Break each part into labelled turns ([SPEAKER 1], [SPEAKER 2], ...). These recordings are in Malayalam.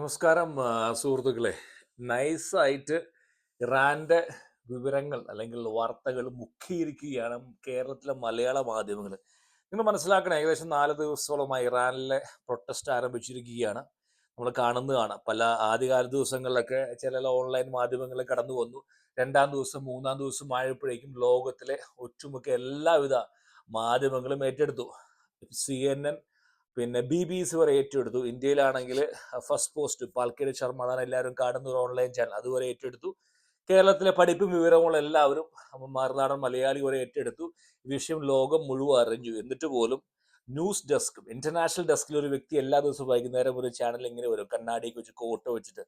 [SPEAKER 1] നമസ്കാരം സുഹൃത്തുക്കളെ. നൈസായിട്ട് ഇറാന്റെ വിവരങ്ങൾ അല്ലെങ്കിൽ വാർത്തകൾ മുക്കിയിരിക്കുകയാണ് കേരളത്തിലെ മലയാള മാധ്യമങ്ങൾ. നിങ്ങൾ മനസ്സിലാക്കണം ഏകദേശം നാല് ദിവസത്തോളമായി ഇറാനിലെ പ്രൊട്ടസ്റ്റ് ആരംഭിച്ചിരിക്കുകയാണ്. നമ്മൾ കാണുന്നതാണ്. പല ആദ്യകാല ദിവസങ്ങളിലൊക്കെ ചില ഓൺലൈൻ മാധ്യമങ്ങളിൽ കടന്നു വന്നു. രണ്ടാം ദിവസം മൂന്നാം ദിവസം ആയപ്പോഴേക്കും ലോകത്തിലെ ഒട്ടുമുക്ക എല്ലാവിധ മാധ്യമങ്ങളും ഏറ്റെടുത്തു. സി എൻ എൻ പിന്നെ ബി ബി സി വരെ ഏറ്റെടുത്തു. ഇന്ത്യയിലാണെങ്കിൽ ഫസ്റ്റ് പോസ്റ്റ് പാൽക്കേരി ശർമ്മ അതാണ് എല്ലാവരും കാണുന്ന ഒരു ഓൺലൈൻ ചാനൽ അതുവരെ ഏറ്റെടുത്തു. കേരളത്തിലെ പഠിപ്പും വിവരങ്ങളും എല്ലാവരും മറുനാടൻ മലയാളി വരെ ഏറ്റെടുത്തു. വിഷയം ലോകം മുഴുവൻ അറിഞ്ഞു. എന്നിട്ട് പോലും ന്യൂസ് ഡെസ്ക് ഇന്റർനാഷണൽ ഡെസ്കിൽ ഒരു വ്യക്തി എല്ലാ ദിവസവും വൈകുന്നേരം ഒരു ചാനൽ ഇങ്ങനെ വരും കണ്ണാടിയൊക്കെ വെച്ച് കോട്ട് വെച്ചിട്ട്.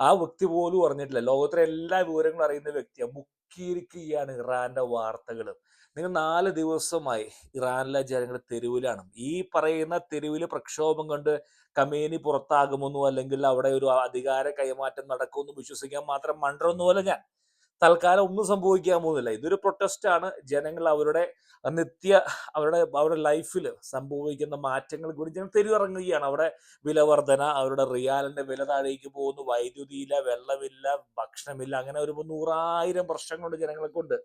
[SPEAKER 1] ആ വ്യക്തി പോലും അറിഞ്ഞിട്ടില്ല. ലോകത്തിലെ എല്ലാ വിവരങ്ങളും അറിയുന്ന വ്യക്തിയാണ് മുക്കിയിരിക്കുകയാണ് ഇറാന്റെ വാർത്തകൾ നിങ്ങൾ നാല് ദിവസമായി ഇറാനിലെ ജനങ്ങൾ തെരുവിലാണ്. ഈ പറയുന്ന തെരുവിൽ പ്രക്ഷോഭം കണ്ട് കമേനി പുറത്താകുമെന്നോ അല്ലെങ്കിൽ അവിടെ ഒരു അധികാര കൈമാറ്റം നടക്കുമെന്ന് വിശ്വസിക്കാൻ മാത്രം മണ്ടൊന്നുമല്ല ഞാൻ. തൽക്കാലം ഒന്നും സംഭവിക്കാൻ പോകുന്നില്ല. ഇതൊരു പ്രൊട്ടസ്റ്റ് ആണ്. ജനങ്ങൾ അവരുടെ നിത്യ അവരുടെ അവരുടെ ലൈഫിൽ സംഭവിക്കുന്ന മാറ്റങ്ങൾ കൂടി ജനം തെരുവിറങ്ങുകയാണ്. അവിടെ വില വർധന അവരുടെ റിയാലിന്റെ വില താഴേക്ക് പോകുന്നു. വൈദ്യുതിയില്ല വെള്ളമില്ല ഭക്ഷണമില്ല അങ്ങനെ ഒരു നൂറായിരം പ്രശ്നങ്ങളുണ്ട് ജനങ്ങളെ കൊണ്ട്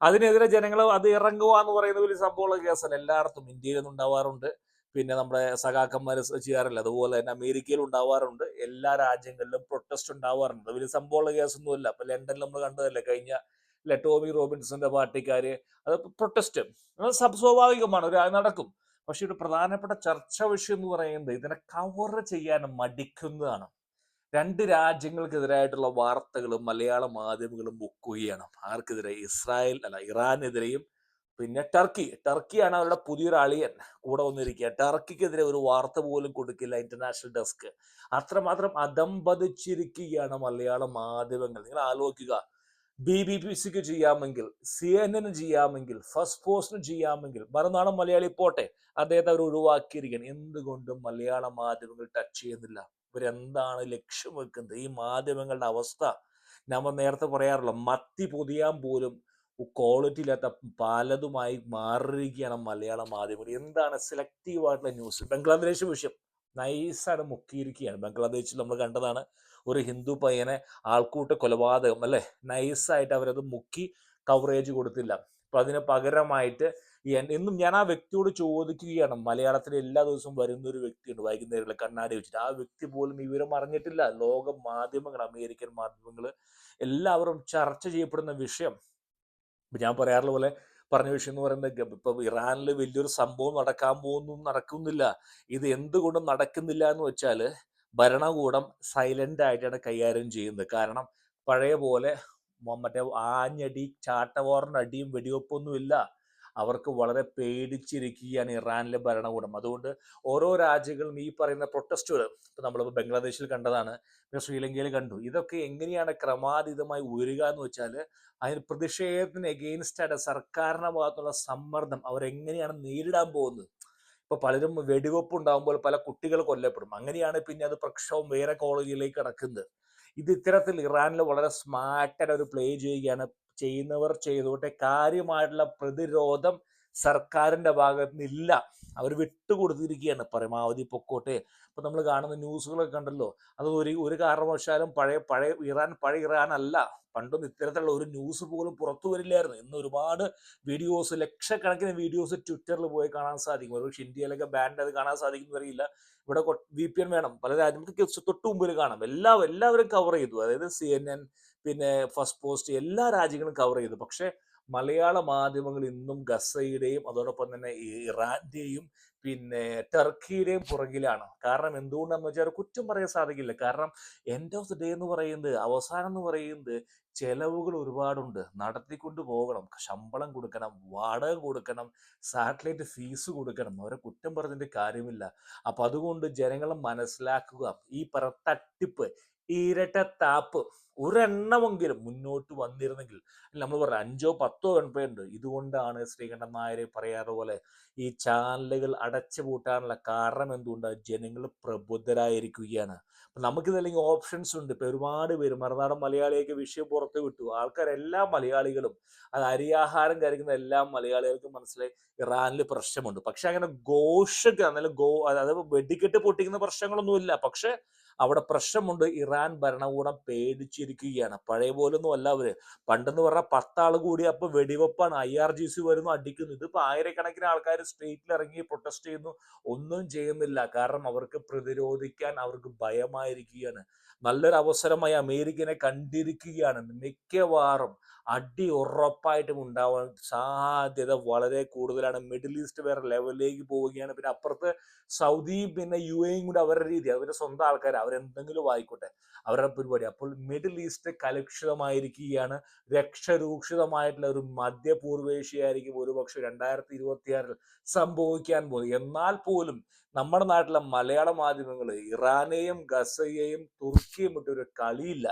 [SPEAKER 1] അതിനെതിരെ ജനങ്ങൾ അത് ഇറങ്ങുക എന്ന് പറയുന്ന വലിയ സംഭവമുള്ള കേസല്ല. എല്ലായിടത്തും ഇന്ത്യയിൽ നിന്ന് ഉണ്ടാവാറുണ്ട്. പിന്നെ നമ്മുടെ സഖാക്കന്മാർ ചെയ്യാറില്ല. അതുപോലെ തന്നെ അമേരിക്കയിൽ ഉണ്ടാവാറുണ്ട്. എല്ലാ രാജ്യങ്ങളിലും പ്രൊട്ടസ്റ്റ് ഉണ്ടാവാറുണ്ട്. വലിയ സംഭവമുള്ള കേസൊന്നുമില്ല. അപ്പൊ ലണ്ടനിൽ നമ്മൾ കണ്ടതല്ലേ കഴിഞ്ഞ ലെറ്റോമി റോബിൻസന്റെ പാർട്ടിക്കാര് അത് പ്രൊട്ടസ്റ്റ് അത് സ്വാഭാവികമാണ്. ഒരു നടക്കും. പക്ഷെ ഒരു പ്രധാനപ്പെട്ട ചർച്ച വിഷയം എന്ന് പറയുന്നത് ഇതിനെ കവർ ചെയ്യാൻ മടിക്കുന്നതാണ്. രണ്ട് രാജ്യങ്ങൾക്കെതിരായിട്ടുള്ള വാർത്തകളും മലയാള മാധ്യമങ്ങളും മുക്കുകയാണ് ആർക്കെതിരെ? ഇസ്രായേൽ അല്ല ഇറാനെതിരെയും പിന്നെ ടർക്കി ടർക്കിയാണ് അവരുടെ പുതിയൊരു അളിയൻ കൂടെ വന്നിരിക്കുക. ടർക്കിക്കെതിരെ ഒരു വാർത്ത പോലും കൊടുക്കില്ല ഇന്റർനാഷണൽ ഡെസ്ക് അത്രമാത്രം അതമ്പതിച്ചിരിക്കുകയാണ് മലയാള മാധ്യമങ്ങൾ. നിങ്ങൾ ആലോചിക്കുക. ബി ബി പി സിക്ക് ചെയ്യാമെങ്കിൽ സി എൻ എന് ചെയ്യാമെങ്കിൽ ഫസ്റ്റ് പോസ്റ്റിന് ചെയ്യാമെങ്കിൽ മറുനാടൻ മലയാളി പോട്ടെ. അദ്ദേഹത്തെ അവർ ഒഴിവാക്കിയിരിക്കണം എന്തുകൊണ്ടും മലയാള മാധ്യമങ്ങൾ ടച്ച് ചെയ്യുന്നില്ല. ഇവരെന്താണ് ലക്ഷ്യം വെക്കുന്നത്? ഈ മാധ്യമങ്ങളുടെ അവസ്ഥ. നമ്മൾ നേരത്തെ പറയാറുള്ള മത്തി പൊതിയാൻ പോലും ക്വാളിറ്റി ഇല്ലാത്ത പലതുമായി മാറിയിരിക്കുകയാണ് മലയാള മാധ്യമങ്ങൾ. എന്താണ് സെലക്റ്റീവ് ആയിട്ടുള്ള ന്യൂസ് ബംഗ്ലാദേശ് വിഷയം നൈസായിട്ട് മുക്കിയിരിക്കുകയാണ്. ബംഗ്ലാദേശിൽ നമ്മൾ കണ്ടതാണ് ഒരു ഹിന്ദു പയ്യനെ ആൾക്കൂട്ട കൊലപാതകം അല്ലെ? നൈസായിട്ട് അവരത് മുക്കി കവറേജ് കൊടുത്തില്ല. അപ്പൊ അതിന് പകരമായിട്ട് എന്നും ഞാൻ ആ വ്യക്തിയോട് ചോദിക്കുകയാണ്. മലയാളത്തിൽ എല്ലാ ദിവസവും വരുന്ന ഒരു വ്യക്തിയുണ്ട് വൈകുന്നേരങ്ങളിൽ കണ്ണാടി വെച്ചിട്ട്. ആ വ്യക്തി പോലും വിവരം അറിഞ്ഞിട്ടില്ല. ലോക മാധ്യമങ്ങൾ അമേരിക്കൻ മാധ്യമങ്ങൾ എല്ലാവരും ചർച്ച ചെയ്യപ്പെടുന്ന വിഷയം. ഞാൻ പറയാറുള്ള പോലെ പറഞ്ഞ വിഷയം എന്ന് പറയുന്നത് ഇപ്പം ഇറാനിൽ വലിയൊരു സംഭവം നടക്കാൻ പോകുന്നു നടക്കുന്നില്ല. ഇത് എന്തുകൊണ്ടും നടക്കുന്നില്ല എന്ന് വെച്ചാൽ ഭരണകൂടം സൈലന്റ് ആയിട്ടാണ് കൈകാര്യം ചെയ്യുന്നത്. കാരണം പഴയ പോലെ മറ്റേ ആഞ്ഞടി ചാട്ടവാറിന്റെ അടിയും വെടിവെപ്പൊന്നും ഇല്ല. അവർക്ക് വളരെ പേടിച്ചിരിക്കുകയാണ് ഇറാനിലെ ഭരണകൂടം. അതുകൊണ്ട് ഓരോ രാജ്യങ്ങളും ഈ പറയുന്ന പ്രൊട്ടസ്റ്റുകൾ ഇപ്പം നമ്മളിപ്പോൾ ബംഗ്ലാദേശിൽ കണ്ടതാണ് പിന്നെ ശ്രീലങ്കയിൽ കണ്ടു. ഇതൊക്കെ എങ്ങനെയാണ് ക്രമാതീതമായി ഉയരുക എന്ന് വെച്ചാൽ അതിന് പ്രതിഷേധത്തിന് എഗെയിൻസ്റ്റായിട്ട് സർക്കാരിന്റെ ഭാഗത്തുള്ള സമ്മർദ്ദം അവരെങ്ങനെയാണ് നേരിടാൻ പോകുന്നത്? ഇപ്പൊ പലരും വെടിവെപ്പ് ഉണ്ടാകുമ്പോൾ പല കുട്ടികൾ കൊല്ലപ്പെടും. അങ്ങനെയാണ് പിന്നെ അത് പ്രക്ഷോഭം വേറെ കോളേജിലേക്ക് കടക്കുന്നത്. ഇത് ഇത്തരത്തിൽ ഇറാനിൽ വളരെ സ്മാർട്ടായിട്ട് അവർ പ്ലേ ചെയ്യുകയാണ്. ചെയ്യുന്നവർ ചെയ്തോട്ടെ കാര്യമായിട്ടുള്ള പ്രതിരോധം സർക്കാരിന്റെ ഭാഗത്ത് നിന്നില്ല അവർ വിട്ടുകൊടുത്തിരിക്കുകയാണ്. പരമാവധി പൊക്കോട്ടെ. ഇപ്പൊ നമ്മൾ കാണുന്ന ന്യൂസുകളൊക്കെ കണ്ടല്ലോ. അത് ഒരു ഒരു കാരണവശാലും പഴയ പഴയ ഇറാൻ പഴയ ഇറാൻ അല്ല. പണ്ടൊന്നും ഇത്തരത്തിലുള്ള ഒരു ന്യൂസ് പോലും പുറത്തു വരില്ലായിരുന്നു. ഇന്ന് ഒരുപാട് വീഡിയോസ് ലക്ഷക്കണക്കിന് വീഡിയോസ് ട്വിറ്ററിൽ പോയി കാണാൻ സാധിക്കും. ഒരു പക്ഷേ ഇന്ത്യയിലൊക്കെ ബാൻഡ് അത് കാണാൻ സാധിക്കും അറിയില്ല. ഇവിടെ വി പി എൻ വേണം. പല രാജ്യങ്ങൾക്ക് തൊട്ട് മുമ്പിൽ കാണാം. എല്ലാ എല്ലാവരും കവർ ചെയ്തു. അതായത് സി എൻ എൻ പിന്നെ ഫസ്റ്റ് പോസ്റ്റ് എല്ലാ രാജ്യങ്ങളും കവർ ചെയ്തു. പക്ഷെ മലയാള മാധ്യമങ്ങൾ ഇന്നും ഗസയുടെയും അതോടൊപ്പം തന്നെ ഇറാന്റെയും പിന്നെ ടർക്കിയുടെയും പുറകിലാണ്. കാരണം എന്തുകൊണ്ടാന്ന് വെച്ചാൽ കുറ്റം പറയാൻ സാധിക്കില്ല. കാരണം എൻഡ് ഓഫ് ദി ഡേ എന്ന് പറയുന്നത് അവസാനം എന്ന് പറയുന്നത് ചെലവുകൾ ഒരുപാടുണ്ട്. നടത്തിക്കൊണ്ട് പോകണം. ശമ്പളം കൊടുക്കണം വാടക കൊടുക്കണം സാറ്റലൈറ്റ് ഫീസ് കൊടുക്കണം. അവരെ കുറ്റം പറഞ്ഞതിന്റെ കാര്യമില്ല. അപ്പൊ അതുകൊണ്ട് ജനങ്ങളെ മനസ്സിലാക്കുക. ഈ പറ തട്ടിപ്പ് ഇരട്ട താപ്പ് ഒരെണ്ണമെങ്കിലും മുന്നോട്ട് വന്നിരുന്നെങ്കിൽ നമ്മൾ പറയാം അഞ്ചോ പത്തോ എൺപതുണ്ട് ഇതുകൊണ്ടാണ് ശ്രീകണ്ഠൻ നായരെ പറയാറ് പോലെ ഈ ചാനലുകൾ അടച്ചു പൂട്ടാനുള്ള കാരണം എന്തുകൊണ്ടാണ് ജനങ്ങൾ പ്രബുദ്ധരായിരിക്കുകയാണ്. നമുക്കിതല്ലെങ്കിൽ ഓപ്ഷൻസ് ഉണ്ട്. ഇപ്പൊ ഒരുപാട് പേര് മറുനാടൻ മലയാളിയൊക്കെ വിഷയം പുറത്ത് വിട്ടു. ആൾക്കാർ എല്ലാ മലയാളികളും അത് അരിയാഹാരം കഴിക്കുന്ന എല്ലാ മലയാളികൾക്കും മനസ്സിലായി ഇറാനിൽ പ്രശ്നമുണ്ട്. പക്ഷെ അങ്ങനെ ഘോഷക നല്ല ഗോ അതായത് വെടിക്കെട്ട് പൊട്ടിക്കുന്ന പ്രശ്നങ്ങളൊന്നുമില്ല. പക്ഷെ അവിടെ പ്രശ്നമുണ്ട്. ഇറാൻ ഭരണകൂടം പേടിച്ചിരിക്കുകയാണ്. പഴയ പോലൊന്നും അല്ല അവർ. പണ്ടെന്ന് പറഞ്ഞാൽ പത്താൾ കൂടി അപ്പൊ വെടിവെപ്പാണ്. ഐ ആർ ജി സി വരുന്നു അടിക്കുന്നു. ഇതിപ്പോ ആയിരക്കണക്കിന് ആൾക്കാർ സ്ട്രീറ്റിൽ ഇറങ്ങി പ്രൊട്ടസ്റ്റ് ചെയ്യുന്നു. ഒന്നും ചെയ്യുന്നില്ല. കാരണം അവർക്ക് പ്രതിരോധിക്കാൻ അവർക്ക് ഭയമായിരിക്കുകയാണ്. നല്ലൊരു അവസരമായി അമേരിക്കനെ കണ്ടിരിക്കുകയാണ്. മിക്കവാറും അടി ഉറപ്പായിട്ടും ഉണ്ടാവാൻ സാധ്യത വളരെ കൂടുതലാണ്. മിഡിൽ ഈസ്റ്റ് വേറെ ലെവലിലേക്ക് പോവുകയാണ്. പിന്നെ അപ്പുറത്ത് സൗദിയും പിന്നെ യു എയും കൂടി അവരുടെ രീതി. അവരുടെ സ്വന്തം ആൾക്കാർ അവരെന്തെങ്കിലും ആയിക്കോട്ടെ അവരുടെ പരിപാടി. അപ്പോൾ മിഡിൽ ഈസ്റ്റ് കലുഷിതമായിരിക്കുകയാണ്. രക്ഷരൂക്ഷിതമായിട്ടുള്ള ഒരു മധ്യപൂർവേഷ്യയായിരിക്കും ഒരുപക്ഷെ രണ്ടായിരത്തി ഇരുപത്തിയാറിൽ സംഭവിക്കാൻ പോകുന്നത്. എന്നാൽ പോലും നമ്മുടെ നാട്ടിലെ മലയാള മാധ്യമങ്ങൾ ഇറാനെയും ഗസയെയും തുർക്കിയും ഇട്ടൊരു കളിയില്ല.